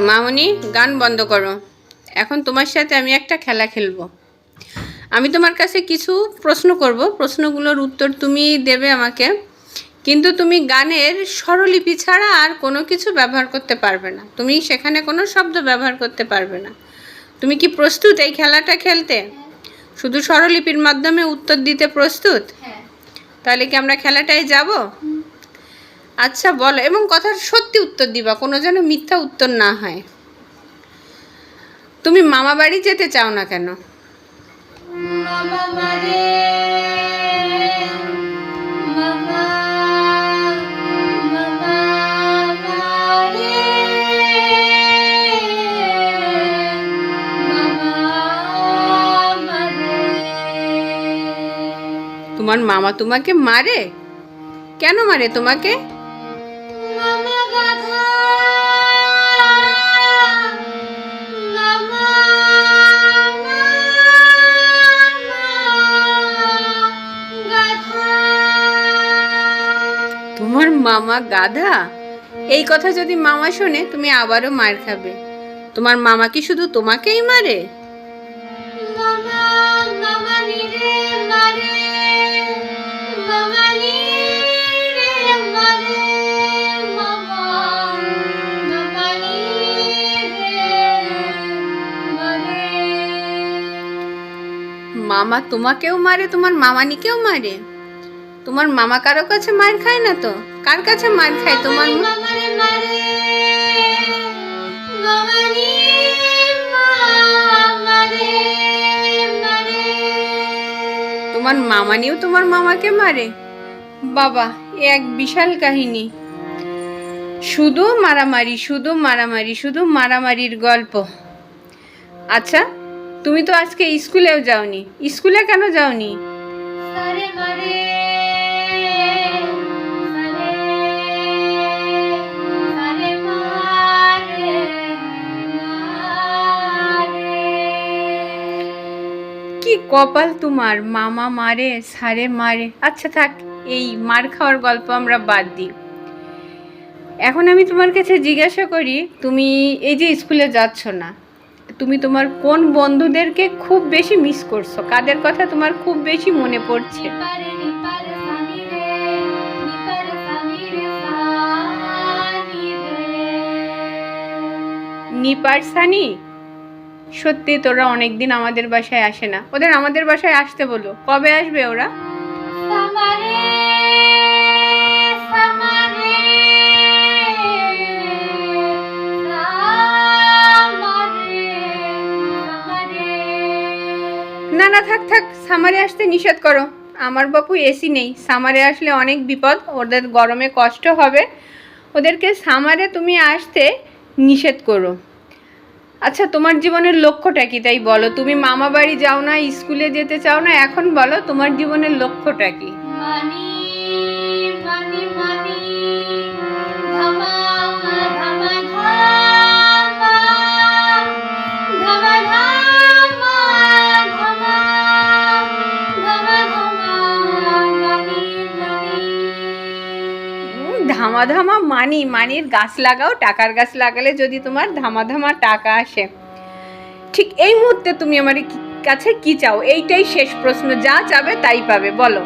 মামনি গান বন্ধ করো। এখন তোমার সাথে আমি একটা খেলা খেলব। আমি তোমার কাছে কিছু প্রশ্ন করব। প্রশ্নগুলোর উত্তর তুমি দেবে আমাকে। কিন্তু তুমি গানের স্বরলিপি ছাড়া আর কোনো কিছু ব্যবহার করতে পারবে না। তুমি সেখানে কোনো শব্দ ব্যবহার করতে পারবে না। তুমি কি প্রস্তুত এই খেলাটা খেলতে? শুধু স্বরলিপির মাধ্যমে উত্তর দিতে প্রস্তুত? হ্যাঁ। তাহলে কি আমরা খেলাটায় যাব? আচ্ছা বলো। এবং কথার সত্যি উত্তর দিবা কোনো যেন মিথ্যা উত্তর না হয়। তুমি মামা বাড়ি যেতে চাও না কেন? তোমার মামা তোমাকে মারে? কেন মারে তোমাকে? মামা গাধা? এই কথা যদি মামা শোনে তুমি আবারও মার খাবে। তোমার মামা কি শুধু তোমাকেই মারে? মামা তোমাকেও মারে তোমার মামানিকেও মারে। তোমার মামা কারও কাছে মার খায় না তো? কার কাছে মার খায় তোমার তোমার মামানিও তোমার মামাকে মারে? বাবা এ এক বিশাল কাহিনী। শুধু মারামারি শুধু মারামারি শুধু মারামারির গল্প। আচ্ছা তুমি তো আজকে স্কুলেও যাওনি। স্কুলে কেন যাওনি? কপাল তোমার মামা মারে সারে মারে। আচ্ছা থাক এই মার খাওয়ার গল্প আমরা বাদ দিই। এখন আমি তোমার কাছে জিজ্ঞাসা করি তুমি এই যে স্কুলে যাচ্ছ না তুমি তোমার কোন বন্ধুদেরকে খুব বেশি মিস করছ? কাদের কথা তোমার খুব বেশি মনে পড়ছে? নিপারে সানি? সত্যি তোরা অনেকদিন আমাদের বাসায় আসে না। ওদের আমাদের বাসায় আসতে বলো। কবে আসবে ওরা? না না থাক থাক সামারে আসতে নিষেধ করো। আমার বাপু এসি নেই। সামারে আসলে অনেক বিপদ। ওদের গরমে কষ্ট হবে। ওদেরকে সামারে তুমি আসতে নিষেধ করো। আচ্ছা তোমার জীবনের লক্ষ্যটা কি? তাই বলো, তুমি মামা বাড়ি যাও না, স্কুলে যেতে চাও না, এখন বলো তোমার জীবনের লক্ষ্যটা কি? মানি উম, ধামা ধামা মানি মানির গাছ লাগাও টাকার গাছ লাগালে যদি তোমার ধামাধামা ধামা টাকা আসে। ঠিক এই মুহূর্তে তুমি আমার কাছে কি চাও? এইটাই শেষ প্রশ্ন। যা চাবে তাই পাবে বলো।